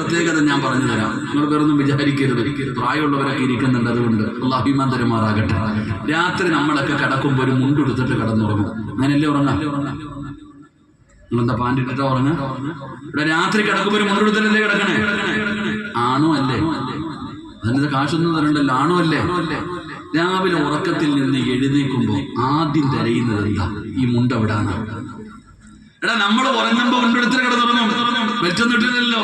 പ്രത്യേകത ഞാൻ പറഞ്ഞു തരാം. നിങ്ങൾ വേറൊന്നും വിചാരിക്കരുത്. പ്രായമുള്ളവരൊക്കെ ഇരിക്കുന്നുണ്ട് അതുകൊണ്ട് അഭിമാൻ തരുമാറാകട്ടെ രാത്രി നമ്മളൊക്കെ കിടക്കുമ്പോൾ ഒരു മുണ്ടെടുത്തിട്ട് കിടന്നുറങ്ങും. അങ്ങനെയല്ലേ ഉറങ്ങാം? നിങ്ങളെന്താ പാന്റിട്ടിട്ടാ ഉറങ്ങാ ഇവിടെ രാത്രി കിടക്കുമ്പോൾ ഒരു മുണ്ടെടുത്തിട്ടല്ലേ കിടക്കണേ? ആണോ അല്ലേ? അതിനത് കാശൊന്നും തരണ്ടല്ലോ. ആണോ അല്ലേ? രാവിലെ ഉറക്കത്തിൽ നിന്ന് എഴുന്നേക്കുമ്പോൾ ആദ്യം തിരയുന്നത് എന്താ? ഈ മുണ്ട് എവിടാണ് എടാ നമ്മൾ ഉറങ്ങുമ്പോ ഉണ്ടെടുത്തിന് കിടന്നുറങ്ങും വെച്ചൊന്നിട്ടില്ലല്ലോ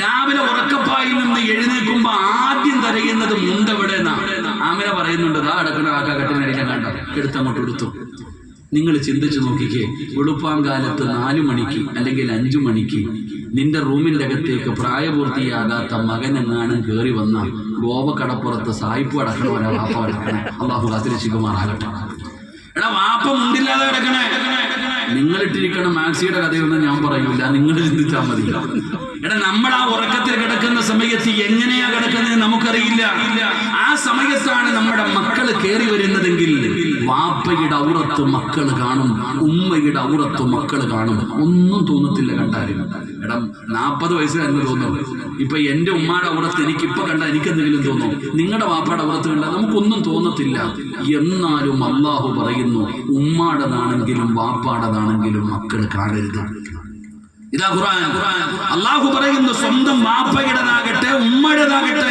രാവിലെ ഉറക്കപ്പായി നിന്ന് എഴുന്നേൽക്കുമ്പോ ആദ്യം തരയുന്നത് മുണ്ടവിടെ ആമിന പറയുന്നുണ്ട് ആ അടക്കണ ആക്കാ കെട്ടിനടിക്കാൻ കണ്ട? എടുത്തങ്ങോട്ട് എടുത്തു നിങ്ങൾ ചിന്തിച്ചു നോക്കിക്കേ വെളുപ്പാങ്കാലത്ത് നാലു മണിക്ക് അല്ലെങ്കിൽ അഞ്ചു മണിക്ക് നിന്റെ റൂമിന്റെ അകത്തേക്ക് പ്രായപൂർത്തിയാകാത്ത മകൻ എന്നാണ് കയറി വന്ന ഗോവ കടപ്പുറത്ത് സായിപ്പ് അടക്കണവനെ വാപ്പ അടക്കണേ അള്ളാഹു കാത്തിരക്ഷിക്കുമാറാകട്ടെ. എടാ വാപ്പ മുണ്ടില്ലാതെ കിടക്കണേ. നിങ്ങൾ ഇട്ടിരിക്കണം മാക്സിയുടെ കഥയൊന്നും ഞാൻ പറയൂല. നിങ്ങൾ ചിന്തിച്ചാൽ മതി. എടാ നമ്മൾ ആ ഉറക്കത്തിൽ കിടക്കുന്ന സമയത്ത് എങ്ങനെയാ കിടക്കുന്നത് നമുക്കറിയില്ല. ആ സമയത്താണ് നമ്മുടെ മക്കൾ കയറി വരുന്നതെങ്കിൽ വാപ്പയുടെ ഔറത്ത് മക്കൾ കാണും ഉമ്മയുടെ ഔറത്ത് മക്കൾ കാണും. ഒന്നും തോന്നത്തില്ല കണ്ടാലും. എടാ നാൽപ്പത് വയസ്സിലെന്ന് തോന്നും ഇപ്പൊ എന്റെ ഉമ്മയുടെ ഔറത്ത് എനിക്ക് ഇപ്പൊ കണ്ട എനിക്കെന്തെങ്കിലും തോന്നും നിങ്ങളുടെ വാപ്പയുടെ ഔറത്ത് കണ്ടാൽ നമുക്കൊന്നും തോന്നത്തില്ല. എന്നാലും അള്ളാഹു പറയുന്നു ഉമ്മാടതാണെങ്കിലും വാപ്പാടതാണെങ്കിലും മക്കൾ കാണരുത്. ഇതാ ഖുറാൻ അള്ളാഹു പറയുന്നു സ്വന്തം വാപ്പയുടേതാകട്ടെ ഉമ്മയുടേതാകട്ടെ.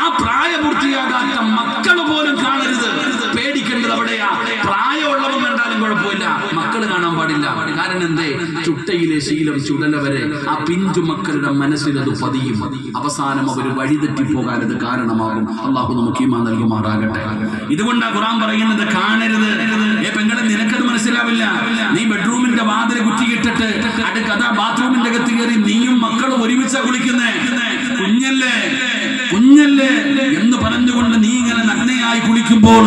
ആ പ്രായപൂർത്തിയാകാത്ത മക്കൾ പോലും കാണരുത് പേടിക്കേണ്ടത് അവിടെയാ പ്രായമുള്ളവൻ കണ്ടാലും കുഴപ്പമില്ല മക്കൾ കാണാൻ പാടില്ല. കാരണം എന്തേ? ചുട്ടയിലെ ശീലം ചുടലവരെ ആ പിഞ്ചു മക്കളുടെ മനസ്സിൽ അത് പതിയും. അവസാനം അവർ വഴിതെറ്റി പോകാൻ അത് കാരണമാകും. അള്ളാഹു നമുക്ക് ഈമാ നൽകുമാറാകട്ടെ. ഇതുകൊണ്ടാ ഖുറാൻ പറയുന്നത് കാണരുത്. ഏ പെങ്ങളെ നിനക്കത് മനസ്സിലാവില്ല. നീ ബെഡ്റൂമിന്റെ വാതിൽ കുറ്റിയിട്ടിട്ട് അടുക്കഥ ബാത്റൂമിന്റെ അകത്ത് കയറി നീയും മക്കളും ഒരുമിച്ചാ കുളിക്കുന്നേ. കുഞ്ഞല്ലേ? കുഞ്ഞല്ലേ? എന്ന് പറഞ്ഞുകൊണ്ട് നീ ഇങ്ങനെ നഗ്നയായി കുളിക്കുമ്പോൾ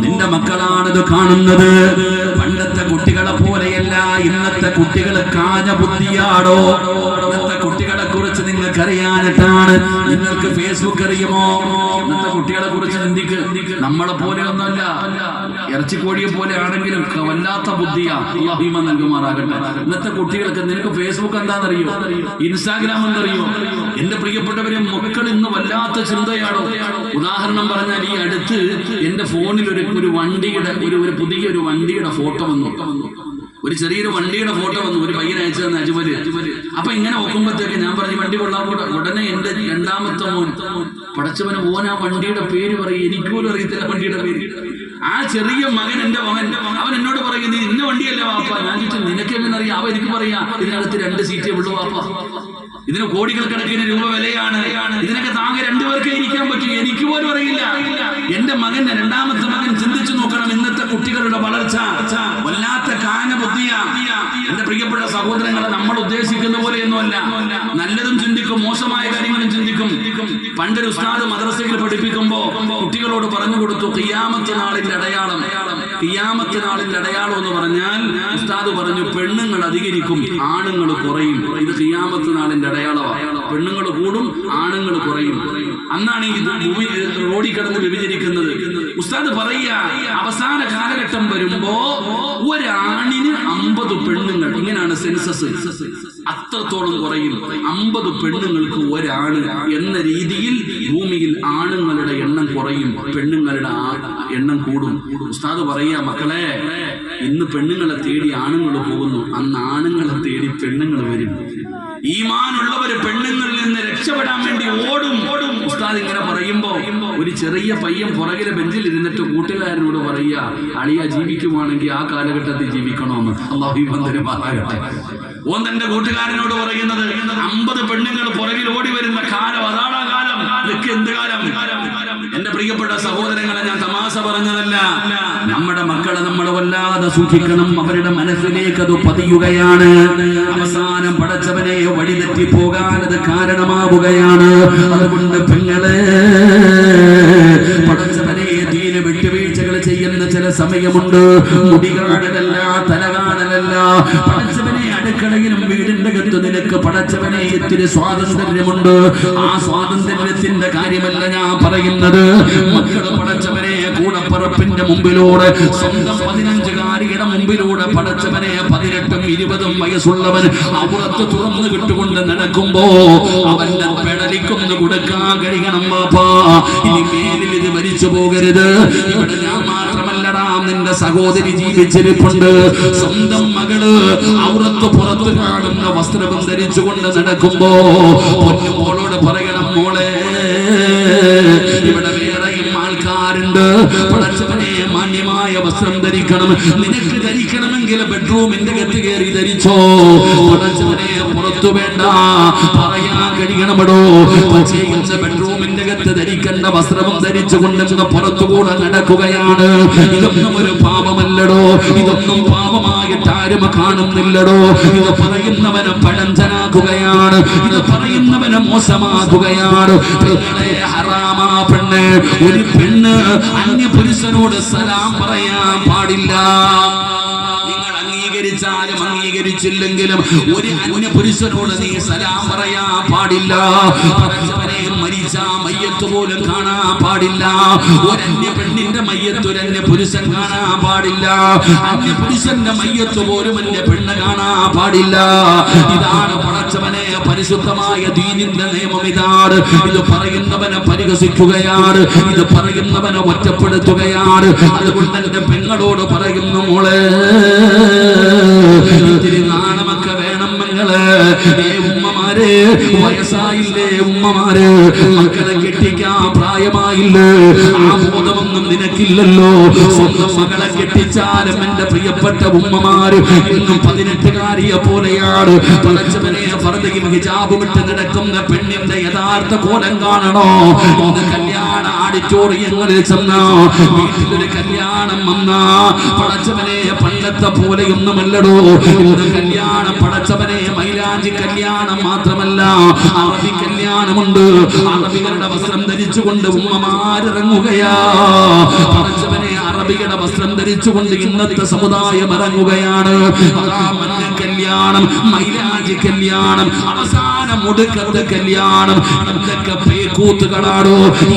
നിന്റെ മക്കളാണിത് കാണുന്നത്. കുട്ടികൾ കാഞ്ഞ ബുദ്ധിയാടോ? ഇന്നത്തെ കുട്ടികളെ കുറിച്ച് നിങ്ങൾക്ക് അറിയാനിട്ടാണ് നിങ്ങൾക്ക് ഫേസ്ബുക്ക് അറിയുമോ? ഇന്നത്തെ കുട്ടികളെ കുറിച്ച് ചിന്തിക്ക്. നമ്മളെ ഇറച്ചി ഇറച്ചിക്കോഴിയെ പോലെ ആണെങ്കിലും വല്ലാത്ത ബുദ്ധിയാ. നൽകുമാറാകട്ടെ. ഇന്നത്തെ കുട്ടികൾക്ക് നിനക്ക് ഫേസ്ബുക്ക് എന്താണെന്നറിയോ? ഇൻസ്റ്റാഗ്രാം എന്നറിയോ എന്റെ പ്രിയപ്പെട്ടവരെ മക്കൾ ഇന്ന് വല്ലാത്ത ചിന്തയാണോ ഉദാഹരണം പറഞ്ഞാൽ ഈ അടുത്ത് എന്റെ ഫോണിൽ ഒരു ഒരു വണ്ടിയുടെ ഒരു ഒരു പുതിയ ഒരു വണ്ടിയുടെ ഫോട്ടോ വന്നു. ഒരു ചെറിയൊരു വണ്ടിയുടെ ഫോട്ടോ വന്നു ഒരു പയ്യൻ അയച്ചു തന്ന അജ്മൽ. അപ്പൊ ഇങ്ങനെ നോക്കുമ്പോഴത്തേക്ക് ഞാൻ പറഞ്ഞു വണ്ടി കൊള്ളാൻ കൂടെ ഉടനെ എന്റെ രണ്ടാമത്തെ മോൻ പടച്ചവന് മോൻ ആ വണ്ടിയുടെ പേര് പറയും. എനിക്ക് പോലും അറിയത്തില്ല വണ്ടിയുടെ പേര്. ആ ചെറിയ മകൻ എന്റെ മകൻ അവൻ എന്നോട് പറയുന്നത് ഇന്ന വണ്ടിയല്ലേ വാപ്പ? ഞാൻ ചോദിച്ചു നിനക്ക് എങ്ങനെ അറിയാം അവ എനിക്ക് പറയാ ഇതിനകത്ത് രണ്ട് സീറ്റേ ഉള്ളൂ വാപ്പ. ഇതിന് കോടികൾ കണക്കിന് രൂപ വിലയാണ്. ഇതിനൊക്കെ താങ്ങെ രണ്ടുപേർക്ക് ഇരിക്കാൻ പറ്റും. എനിക്ക് പോലും അറിയില്ല. എന്റെ മകൻ രണ്ടാമത്തെ മകൻ ചിന്തിച്ചു നോക്കണം ഇന്നത്തെ കുട്ടികളുടെ വളർച്ച. വല്ലാത്ത കാന ബുദ്ധിയാ എന്റെ പ്രിയപ്പെട്ട സഹോദരങ്ങളെ നമ്മൾ ഉദ്ദേശിക്കുന്ന പോലെയൊന്നുമല്ല. നല്ലതും ചിന്തിക്കും മോശമായ കാര്യങ്ങളും ചിന്തിക്കും. പണ്ടൊരു ഉസ്താദ് മദ്രസയിൽ പഠിപ്പിക്കുമ്പോ കുട്ടികളോട് പറഞ്ഞു കൊടുത്തു കിയാമത്ത് നാളിന്റെ അടയാളം. കിയാമത്ത് നാളിന്റെ അടയാളം എന്ന് പറഞ്ഞാൽ ഉസ്താദ് പറഞ്ഞു പെണ്ണുങ്ങൾ അധികരിക്കും ആണുങ്ങൾ കുറയും. ഇത് കിയാമത്ത് നാളിന്റെ അടയാളമാണ് പെണ്ണുങ്ങൾ കൂടും ആണുങ്ങൾ കുറയും. അന്നാണ് ഈ റോഡിൽ കിടന്ന് വ്യഭിചരിക്കുന്നത്. ഉസ്താദ് പറയുക അവസാന കാലഘട്ടം വരുമ്പോ ഒരാണിന് അമ്പത് പെണ്ണുങ്ങൾ. ഇങ്ങനെയാണ് സെൻസസ് അത്രത്തോളം കുറയും. അമ്പത് പെണ്ണുങ്ങൾക്ക് ഒരാണ് എന്ന രീതിയിൽ ഭൂമിയിൽ ആണുങ്ങളുടെ എണ്ണം കുറയും. പെണ്ണുങ്ങളുടെ എണ്ണം കൂടും. ഉസ്താദ് പറയുക മക്കളെ ഇന്ന് പെണ്ണുങ്ങളെ തേടി ആണുങ്ങൾ പോകുന്നു. അന്ന് ആണുങ്ങളെ തേടി പെണ്ണുങ്ങൾ വരും. ഈമാനുള്ളവര് പെണ്ണുങ്ങളിൽ നിന്ന് രക്ഷപ്പെടാൻ വേണ്ടി ഓടും ഓടും. ഉസ്താദ് ഇങ്ങനെ ഒരു ചെറിയ പയ്യൻ പുറകിലെ ബെഞ്ചിൽ ഇരുന്നിട്ട് കൂട്ടുകാരനോട് പറയുക അളിയ ജീവിക്കുവാണെങ്കിൽ ആ കാലഘട്ടത്തിൽ ജീവിക്കണമെന്ന് അള്ളാഹു ബന്ധനമാകട്ടെ ഓൻ തന്റെ കൂട്ടുകാരനോട് പറയുന്നത് അമ്പത് പെണ്ണുങ്ങൾ പുറകിൽ ഓടി വരുന്ന കാലം അതാണ് കാലം. എന്ത് കാലം? എന്റെ പ്രിയപ്പെട്ട സഹോദരങ്ങളെ ഞാൻ തമാശ പറഞ്ഞതല്ല നമ്മുടെ മക്കളെ നമ്മൾ വല്ലാതെ സൂക്ഷിക്കണം. അവരുടെ മനസ്സിലേക്ക് അത് പതിയുകയാണ്. അവസാനം പടച്ചവനെ വഴിതെറ്റി പോകാൻ കാരണമാവുകയാണ്. അതുകൊണ്ട് പെങ്ങളെ പടച്ചവനെ തീരെ വിട്ടുവീഴ്ചകൾ ചെയ്യുന്ന ചില സമയമുണ്ട്. മുടികാണലല്ല തലകാണലല്ല. തല കാണലല്ല പടച്ചവനെ അടുക്കളയിലും വീടിന്റെ അകത്ത് നിനക്ക് പടച്ചവനെ ഇത്തിരി സ്വാതന്ത്ര്യമുണ്ട്. ആ സ്വാതന്ത്ര്യത്തിന്റെ കാര്യമല്ല ഞാൻ പറയുന്നത്. മക്കൾ പടച്ചവനെ കൂടപ്പറപ്പിന്റെ മുമ്പിലൂടെ സ്വന്തം പതിനഞ്ചുകാരിയുടെ മുമ്പിലൂടെ പടച്ചവനെ പതിനെട്ടും ഇരുപതും വയസ്സുള്ളവൻ അവിടത്ത് തുറന്നു വിട്ടുകൊണ്ട് നടക്കുമ്പോ അവന്റെ പെടലിക്കൊന്ന് കൊടുക്കാൻ കഴിയണം ഇനി മേലിൽ ഇത് മരിച്ചു പോകരുത്. ഇവിടെ ഞാൻ മാത്രമല്ലടാ നിന്റെ സഹോദരി ജീവിച്ചിരിപ്പുണ്ട്. സ്വന്തം മകൾ ഔറത്ത് പുറത്ത് കാണുന്ന വസ്ത്രം ധരിച്ചുകൊണ്ട് നടക്കുമ്പോ മോളോട് പറയണം മോളെ ഇവിടെ വേറെയും ആൾക്കാരുണ്ട്. പടച്ചവനെ മാന്യമായ വസ്ത്രം ധരിക്കണം. നിനക്ക് ധരിക്കണമെങ്കിൽ ബെഡ്റൂമിന്റെ കത്ത് കയറി ധരിച്ചോ. പടച്ചവനെ പുറത്തു വേണ്ട. പറയാൻ കഴിയണമടോ. ബെഡ്റൂമിന്റെ കത്ത് ധരിക്കേണ്ട വസ്ത്രവും ധരിച്ചുകൊണ്ട് പുറത്തുകൂടെ നടക്കുകയാണ്. ഇതൊന്നും ഒരു പാപമല്ലടോ. ഇതൊന്നും പാപമായിട്ട് ആരും കാണുന്നില്ലടോ. ഇത് പറയുന്നവനെ പഴഞ്ചനാക്കുകയാണ്. ഇത് പറയുന്നവനെ മോശമാക്കുകയാണ്. ഹറാമാ പെണ്ണ്. ഒരു പെണ്ണ് അന്യ പുരുഷനോട് സലാം പറയാൻ പാടില്ല. നിങ്ങൾ അംഗീകരിച്ചാലും അംഗീകരിച്ചില്ലെങ്കിലും ഒരു അന്യ പുരുഷനോട് നീ സലാം പറയാ പാടില്ല. മരിച്ച മയ്യത്ത് പോലും കാണാ പാടില്ല. ഒരന്യ പെണ്ണിന്റെ മയ്യത്ത് ഒരന്യ പുരുഷൻ കാണാ പാടില്ല. അന്യ പുരുഷന്റെ മയ്യത്ത് പോലും അന്യ പെണ്ണ് കാണാ പാടില്ല. ഇതാണ് പടച്ചവനെ പരിശുദ്ധമായ ദീനിന്റെ നിയമം ഇതാണ് ഇത് പറയുന്നവനെ പരിഹസിക്കുകയാണ്. ഇത് പറയുന്നവനെ ഒറ്റപ്പെടുത്തുകയാണ്. അതുകൊണ്ട് എന്റെ പെങ്ങളോട് പറയുന്നു മോളെ ഇത്തിരി നാണമൊക്കെ വേണം പെങ്ങൾ. ഏ ഉമ്മമാരെ വയസ്സായില്ലേ ഉമ്മമാര്? മക്കളെ കെട്ടിക്കാൻ പ്രായമായില്ലേ? ആ ബോധമൊന്നും നിനക്കില്ലല്ലോ. സ്വന്തം മകളെ കെട്ടിച്ചാലും എന്റെ പ്രിയപ്പെട്ട ഉമ്മമാര് ഇന്നും പതിനെട്ടുകാരിയെ പോലെയാണ്. പടച്ചവനെ പറഞ്ഞും ഹിജാബും നടക്കുന്ന പെണ്ണിന്റെ യഥാർത്ഥ കോലം കാണണോ? കല്യാണ ആഡിറ്റോറിയങ്ങളിൽ ചെന്ന. വീട്ടിലൊരു കല്യാണം വന്ന. പടച്ചവനെ പണ്ടത്തെ പോലെയൊന്നുമല്ലടോ. ഇന്ന് കല്യാണം പടച്ചവനെ മൈലാഞ്ചി കല്യാണം മാത്രമല്ല അറബി കല്യാണമുണ്ട്. അറബികളുടെ വസ്ത്രം ധരിച്ചുകൊണ്ട് ഉമ്മമാരിറങ്ങുകയാ. പടച്ചവനെ അറബികളുടെ വസ്ത്രം ധരിച്ചുകൊണ്ട് ഇന്നത്തെ സമുദായം ഇറങ്ങുകയാണ്. കല്യാണം മൈലാജ് കല്യാണം അവസാന ഒടുക്കത്തെ കല്യാണം. എന്തൊക്കെ പേക്കൂത്തുകളാണോ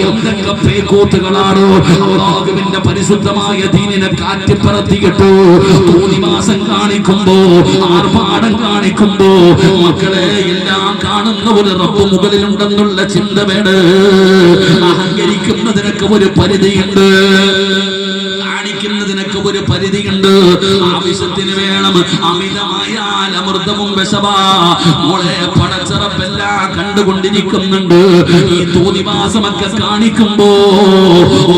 എന്തൊക്കെ പേക്കൂത്തുകളാണോ അള്ളാഹുവിന്റെ പരിശുദ്ധമായ ദീനിനെ കാറ്റിപ്പറത്തിയിട്ടു മാസം കാണിക്കുമ്പോ ആർഭാടം കാണിക്കുമ്പോ മക്കളെ എല്ലാം കാണുന്ന ഒരു റബ്ബ് മുകളിലുണ്ടെന്നുള്ള ചിന്ത വേണ്. അഹങ്കരിക്കുന്നതിനൊക്കെ ഒരു പരിധിയുണ്ട്. ഒരു പരിധിയുണ്ട്. ആവശ്യത്തിന് വേണം അമിതമായാൽ അമൃതവും വിഷമാ മോളെ പടച്ചറപ്പെല്ലാം കണ്ടുകൊണ്ടിരിക്കുന്നുണ്ട്. ഈ തോന്നിവാസമൊക്കെ കാണിക്കുമ്പോ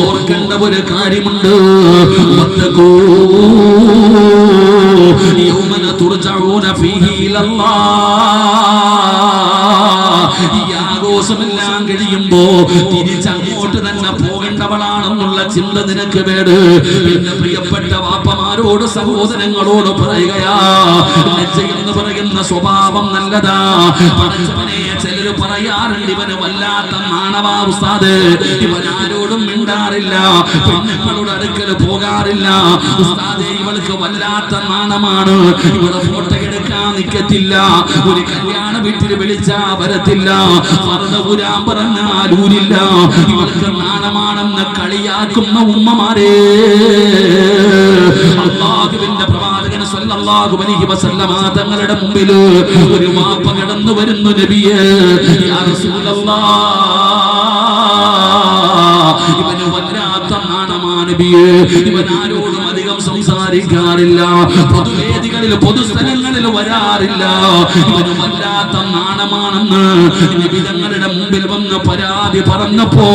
ഓർക്കേണ്ട ഒരു കാര്യമുണ്ട്. വത്തഖൂ. യൗമന തുർജഊന ഫീഹി ആഘോഷമെല്ലാം കഴിയുമ്പോ തിരിച്ചങ്ങോട്ട് തന്നെ പോകേണ്ടവളാണെന്നുള്ള ചിന്ത നിനക്ക് വേട്. പിന്നെ പ്രിയപ്പെട്ട വാപ്പമാരോട് സഹോദരങ്ങളോട് പറയുകയാ പറയുന്ന സ്വഭാവം നല്ലതാ. ചിലര് പറയാറുണ്ട് ഇവന് വല്ലാത്ത ഉസ്താദ്. ഇവൻ ആരോടും മിണ്ടാറില്ല പെണ്ണുങ്ങളുടെ അടുക്കൽ പോകാറില്ല. ഇവൾക്ക് വല്ലാത്ത നാണമാണ്. ഇവളെ ഫോട്ടോ നിക്കത്തില്ല. ഒരു കല്യാണ വീട്ടിൽ വിളിച്ചാ വരത്തില്ല. പറഞ്ഞപുരാൻ പറഞ്ഞാൽ ഊരില്ല. ഇവർക്ക് നാണമാണെന്ന് കളിയാക്കുന്ന ഉമ്മമാരെ. അള്ളാഹുവിന്റെ പ്രവാചകൻ സല്ലല്ലാഹു അലൈഹി വസല്ലമ തങ്ങളുടെ മുമ്പിൽ ഒരു വാപ്പ കടന്നു വരുന്നു നബിയെ. യാ റസൂലല്ലാഹ്. ഇവന് വല്ലാത്ത നാണമാണ് നബിയെ. ഇവൻ ആരോടും അധികം സംസാരിക്കാറില്ല. പൊതുവേദികളിൽ പൊതുസ്ഥലങ്ങളിൽ വരാറില്ല. വല്ലാത്ത നാണമാണെന്ന് നിബിതങ്ങളുടെ മുമ്പിൽ വന്ന് പരാതി പറഞ്ഞപ്പോ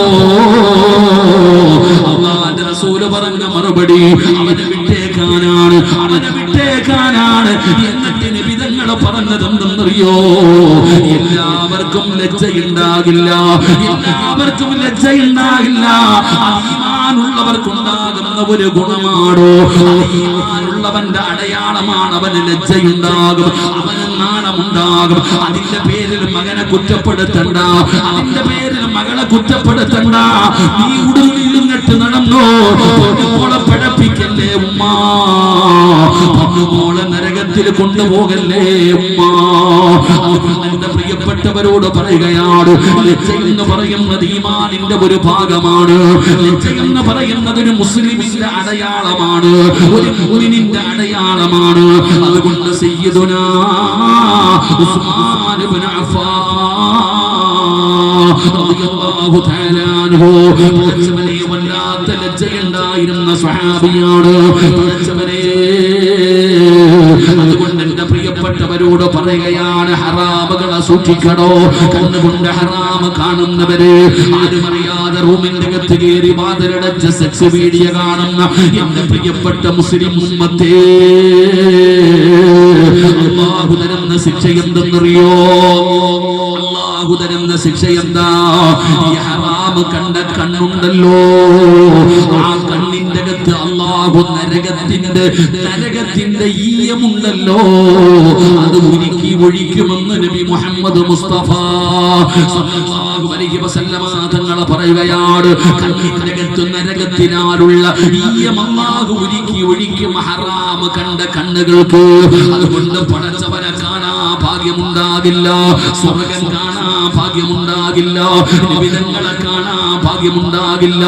റസൂൽ പറഞ്ഞ മറുപടി അവനെ വിട്ടേക്കാനാണ് അവനെ വിട്ടേക്കാനാണ് എന്നിട്ട് നിബിതങ്ങൾ പറഞ്ഞതെന്തെന്നറിയോ എല്ലാവർക്കും ലജ്ജയുണ്ടാകില്ല എല്ലാവർക്കും ലജ്ജയുണ്ടാകില്ല. ഈമാനുള്ളവർക്കുണ്ടാകുന്ന ഒരു ഗുണമാണോ? ഈമാനുള്ളവന്റെ അടയാളമാണ് അവന് ലജ്ജയുണ്ടാകും. അവന് നാണമുണ്ടാകും. അതിന്റെ പേരിൽ മകനെ കുറ്റപ്പെടുത്തണ്ട. അതിന്റെ പേരിൽ മകളെ കുറ്റപ്പെടുത്തണ്ട. നീ ഉടുന്നിരുന്നിട്ട് നടന്നോ? നടന്നോളെ പഴപ്പിക്കല്ലേ ഉമ്മാ? മോളെ നരകത്തിൽ കൊണ്ടുപോകല്ലേ ഉമ്മ? എന്റെ പ്രിയപ്പെട്ടവരോട് പറയുകയാണ് ലജ്ജ എന്ന് പറയുന്നത് ഈമാനിന്റെ ഒരു ഭാഗമാണ്. ലജ്ജ എന്ന് പറയുന്നത് ഒരു മുസ്ലിമിന്റെ അടയാളമാണ്. ഒരു മുസ്ലിമിന്റെ അടയാളമാണ്. അതുകൊണ്ട് സയ്യിദുനാ ഉസ്മാൻ ഇബ്നു സ്വഹാബിയാണ്. അതുകൊണ്ട് എന്റെ പ്രിയപ്പെട്ടവരോട് പറയുകയാണ് ഹറാമുകളെ സൂക്ഷിക്കണോ? കണ്ണുകൊണ്ട് ഹറാമ് കാണുന്നവര്. ആരും അറിയാതെ റൂമിന്റെ അകത്ത് കയറി വാതിലടച്ച് സെക്സ് വീഡിയോ കാണുന്ന എന്റെ പ്രിയപ്പെട്ട മുസ്ലിം ഉമ്മത്തേ. അള്ളാഹു തരുന്ന ശിക്ഷ എന്തെന്നറിയോ അള്ളാഹു തരുന്ന ശിക്ഷ എന്താ കണ്ട കണ്ണുണ്ടല്ലോ. ആ കണ്ണിന്റെ അകത്ത് അള്ളാഹു നരകത്തിന്റെ നരകത്തിന്റെ ഈയമുണ്ടല്ലോ. അത് ഉരുക്കി ഒഴിക്കുമെന്ന് നബി മുഹമ്മദ് മുസ്തഫ തങ്ങളെ പറയുകയാണ്. കണ്ണിന്റെ അകത്ത് നരകത്തിനാലുള്ള ഈയം അള്ളാഹു ഉരുക്കി ഒഴിക്കും ഹറാമ് കണ്ട കണ്ണുകൾക്ക്. അതുകൊണ്ട് സ്വർഗം കാണാ ഭാഗ്യമുണ്ടാകില്ല. വിവിധങ്ങളെ കാണാ ഭാഗ്യമുണ്ടാകില്ല.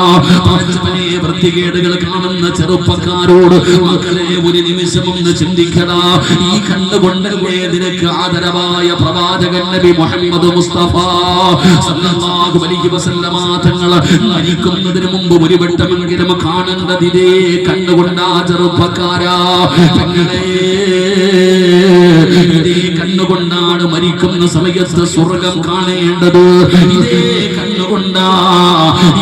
വൃത്തികേടുകൾ കാണുന്ന ചെറുപ്പക്കാരോട് മക്കളെ ഒരു നിമിഷം ഒന്ന് ചിന്തിക്കടാ. ഈ കണ്ണുകൊണ്ടല്ലേ നിനക്ക് ആദരവായ പ്രവാചകൻ നബി മുഹമ്മദ് മുസ്തഫ സല്ലല്ലാഹു അലൈഹി വസല്ലമ തങ്ങൾ മരിക്കുന്നതിന് മുമ്പ് ഒരു വട്ടമെങ്കിലും കാണേണ്ടത് ഇതേ കണ്ണുകൊണ്ടാ ചെറുപ്പക്കാരാ. കണ്ണുകൊണ്ടാണ് മരിക്കുന്ന സമയത്ത് സ്വർഗം കാണേണ്ടത് ഇതേ കണ്ണുകൊണ്ടാ.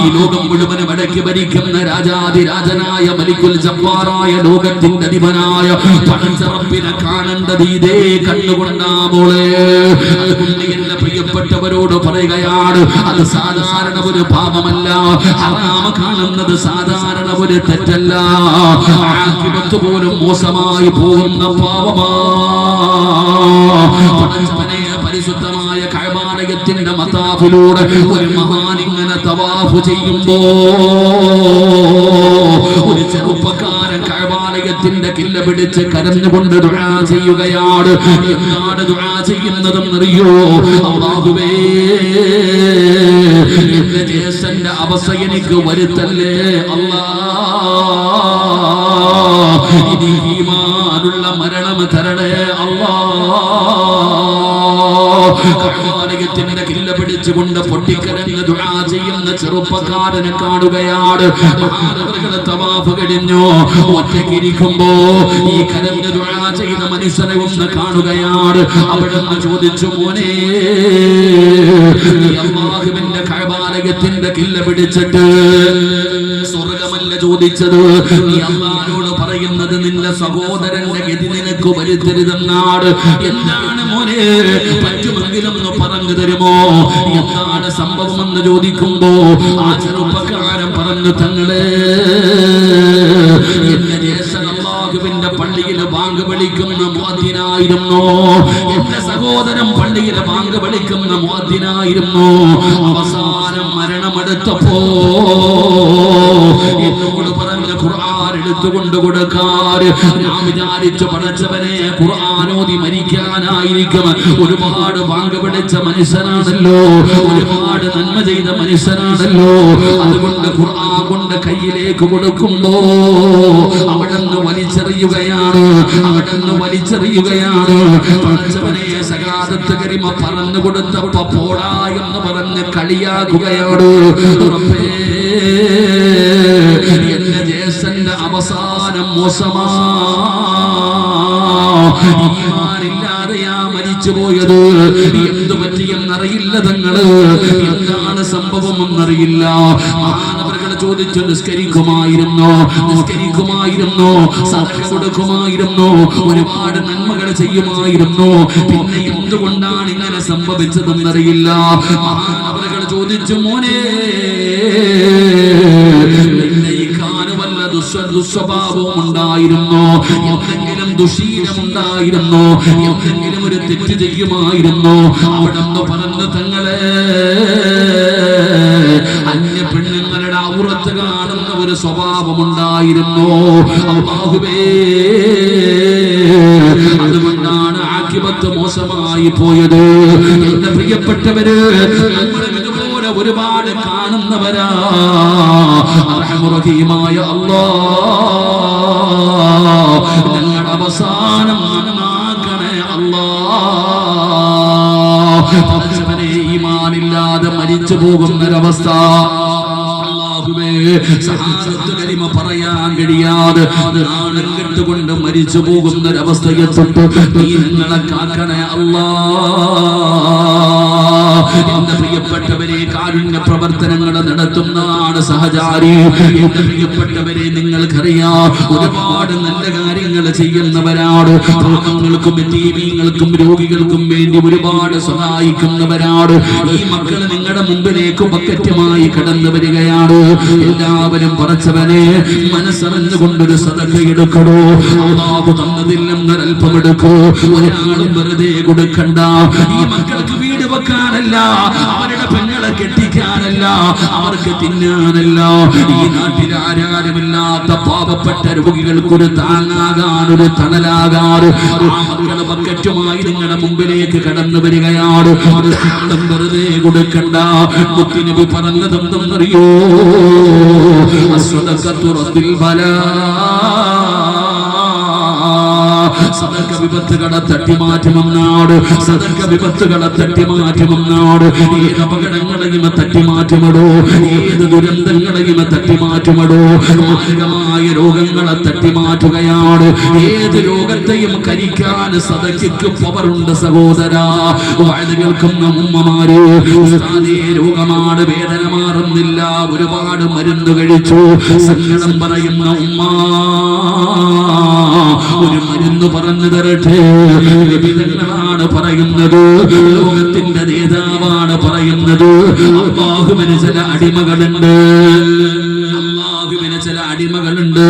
ഈ ലോകം മുഴുവനും അടക്കി ഭരിക്കുന്ന രാജാതിരാജനായ മലിക്കുൽ ജബ്ബാറായ ലോകത്തിന്റെ അധിപനായ പടച്ചറപ്പിനെ കാണേണ്ടത് ഇതേ കണ്ണുകൊണ്ടാ മോളെ. അതുകൊണ്ട് എന്റെ പ്രിയപ്പെട്ടവരോട് പറയുകയാണ് അത് സാധാരണ ഒരു പാപമല്ല. ഹറാമ കാണുന്നത് സാധാരണ ഒരു തെറ്റല്ല. ആക്കിപത്ത് പോലും മോശമായി പോകുന്ന പാപമാ. പരിശുദ്ധമായ കഴമാലയത്തിന്റെ മതാഫിലൂടെ ഒരു മഹാൻ ഇങ്ങനെ തവാഫ് ചെയ്യുമ്പോ ഒരു ചെറുപ്പക്കാരൻ കഴമാലയത്തിന്റെ കില്ല പിടിച്ച് കരഞ്ഞുകൊണ്ട് ദുഴാ ചെയ്യുകയാണ്. എന്താണ് ദുആ നിറയോ അള്ളാഹുവേ എന്റെ ജ്യേഷ്ഠന്റെ അവസ്ഥ എനിക്ക് വരുത്തല്ലേ? അല്ലാ ഇനി ഈമാനുള്ള മരണം തരണേ. അല്ലാ കില്ല പിടിച്ചുകൊണ്ട് പൊട്ടിക്കരഞ്ഞ് ദുആ ചെയ്യുന്ന ചെറുപ്പക്കാരനെ കാണുകയാണ്. തവാഫ് കഴിഞ്ഞു. ഒറ്റയ്ക്കിരിക്കുമ്പോ ഈ കരഞ്ഞ് ദുആ ചെയ്ത മനുഷ്യനെ ഒന്ന് കാണുകയാണ്. അവിടെ നിന്ന് ചോദിച്ചു മോനെ അള്ളാഹുവിന്റെ കഴബാലയത്തിന്റെ കില്ല പിടിച്ചിട്ട് സ്വർഗമല്ല ചോദിച്ചത്. നീ അള്ളാഹിനോട് പറയുന്നത് നിന്റെ സഹോദരന്റെ ഗതി നിനക്ക് വരുത്തരുതെന്നാണ്. എന്താണ് മോനെ? പറ്റുമെങ്കിലും ഒന്ന് പറഞ്ഞു തരുമോ? എന്താണ് സംഭവം എന്ന് ചോദിക്കുമ്പോ ആ ചെറുപ്പക്കാരൻ പറഞ്ഞു തങ്ങളെ എന്റെ അള്ളാഹുവിന്റെ പള്ളിയിൽ ബാങ്ക് വിളിക്കുന്ന മുഅദ്ദിനായിരുന്നു. എന്റെ സഹോദരൻ പള്ളിയിൽ ബാങ്ക് വിളിക്കുന്ന മുഅദ്ദിനായിരുന്നു. അവസാനം മരണമെടുത്തപ്പോ ഖുർആൻ എടുത്തുകൊണ്ട് കൊടുക്കാറ്. ഞാൻ വിചാരിച്ചു പഠിച്ചവനെ ഖുർആാനോതി മരിക്കാനായിരിക്കും. ഒരുപാട് പങ്ക് പിടിച്ച മനുഷ്യനാണല്ലോ. ഒരുപാട് നന്മ ചെയ്ത മനുഷ്യനാണല്ലോ. അതുകൊണ്ട് ഖുർആൻ കൊണ്ട് കയ്യിലേക്ക് കൊടുക്കുമ്പോ അവിടെ നിന്ന് വലിച്ചെറിയുകയാണ്. അവിടെ നിന്ന് വലിച്ചെറിയുകയാണ്. പഠിച്ചവനെ സകാലത്ത് കരിമ പറഞ്ഞു കൊടുത്തപ്പോ പോടാ എന്ന് പറഞ്ഞ് കളിയാക്കുകയാണ്. ജ്യേഷ്ഠന്റെ അവസാനം മോശമാറില്ലാതെയാ മരിച്ചു പോയത് എന്ത് പറ്റിയെന്നറിയില്ല തങ്ങൾ. എന്താണ് സംഭവം എന്നറിയില്ല. ചോദിച്ചു നിസ്കരിക്കുമായിരുന്നോ? നിസ്കരിക്കുമായിരുന്നോ? സാക്ഷി കൊടുക്കുമായിരുന്നോ? ഒരുപാട് നന്മകൾ ചെയ്യുമായിരുന്നോ? പിന്നെ എന്തുകൊണ്ടാണ് ഇങ്ങനെ സംഭവിച്ചതെന്നറിയില്ല? മാനവർകൾ ചോദിച്ചു മോനെ ദുസ്വഭാവവും ഉണ്ടായിരുന്നു എന്തെങ്കിലും ദുശീലമുണ്ടായിരുന്നോ? എന്തെങ്കിലും ഒരു തെറ്റ് ചെയ്യുമായിരുന്നു? അവിടെ പറഞ്ഞു തങ്ങളെ അന്യ പെണ്ണുങ്ങളുടെ ഔറത്ത് കാണുന്ന ഒരു സ്വഭാവമുണ്ടായിരുന്നു? അള്ളാഹുവേ അതുകൊണ്ടാണ് ആക്കിപത്ത് മോശമായി പോയത്. എന്റെ പ്രിയപ്പെട്ടവര് ഇതുപോലെ ഒരുപാട് കാണുന്നവരാ. റഹീമായ അല്ലാ ഞങ്ങളുടെ അവസാനം നന്നാക്കണേ അല്ലോ പടച്ചവനെ ഈമാനില്ലാതെ മരിച്ചു പോകുന്നൊരവസ്ഥ. കലിമ പറയാൻ കഴിയാതെ നാണം മരിച്ചു പോകുന്നൊരവസ്ഥയെ തൊട്ട് നീ നിങ്ങളെ കാക്കണേ അല്ലാ എന്റെ പ്രിയപ്പെട്ടവരെ കാരുണ്യ പ്രവർത്തനങ്ങൾ നടത്തുന്നതാണ് സഹചാരി. എന്റെ പ്രിയപ്പെട്ടവരെ നിങ്ങൾക്കറിയാം ഒരുപാട് നല്ല കാര്യങ്ങൾ ചെയ്യുന്നവരാണ്. പാപങ്ങൾക്കും തീവ്യങ്ങൾക്കും രോഗികൾക്കും വേണ്ടി ഒരുപാട് സഹായിക്കുന്നവരാണ്. ഈ മക്കൾ നിങ്ങളുടെ മുമ്പിലേക്ക് ബക്കറ്റുമായി കടന്നു വരികയാണ്. എല്ലാവരും പറച്ചവനെ മനസ്സറിഞ്ഞുകൊണ്ടൊരു സദക്ക എടുക്കണോ അള്ളാഹു തന്നതില്ലെന്നൊരൽപ്പം എടുക്കൂ. ഒരാളും വെറുതെ കൊടുക്കണ്ട. ഈ മക്കൾക്ക് വെക്കാനല്ല അവരുടെ പെങ്ങളെ കെട്ടിക്കാനല്ല അവർക്ക് തിന്നാനല്ല. ഈ നാട്ടിൽ ആരാരുമില്ലാത്ത പാവപ്പെട്ട രോഗികൾക്കൊരു താങ്ങാകാൻ ഒരു തണലാകാൻ മക്കൾ ബക്കറ്റുമായി നിങ്ങളുടെ മുമ്പിലേക്ക് കടന്നു വരികയാണ്. ഒരു ശമ്പളം വെറുതെ കൊടുക്കണ്ട. മുത്തിനബി പറഞ്ഞതെന്തെന്നറിയോ? അസ്വതക്കത്തുറത്തിൽ ഫല സദക്ക വിപത്തുകളെ തട്ടിമാറ്റുമെന്നാട് സദക്ക വിപത്തുകളെ തട്ടിമാറ്റുമെന്നാട് ഏത് അപകടങ്ങളെയും തട്ടിമാറ്റുമടോ? ഏത് ദുരന്തങ്ങളെയും തട്ടിമാറ്റുമടോ? മാരകമായ രോഗങ്ങളെ തട്ടിമാറ്റുകയാണ്. ഏത് രോഗത്തെയും കരിക്കാൻ സദക്കിക്ക് പവറുണ്ട് സഹോദര. വാഴ്ന്നു കേൾക്കുന്ന ഉമ്മമാര് രോഗമാണ് വേദന മാറുന്നില്ല. ഒരുപാട് മരുന്ന് കഴിച്ചു. സങ്കടം പറയുന്ന ഉമ്മ ഒരു മരുന്ന് പറഞ്ഞു തരട്ടെ. വിധങ്ങളാണ് പറയുന്നത്. ലോകത്തിന്റെ നേതാവാണ് പറയുന്നത്. അള്ളാഹുവിന് ചില അടിമകളുണ്ട്. അള്ളാഹുവിന് ചില അടിമകളുണ്ട്.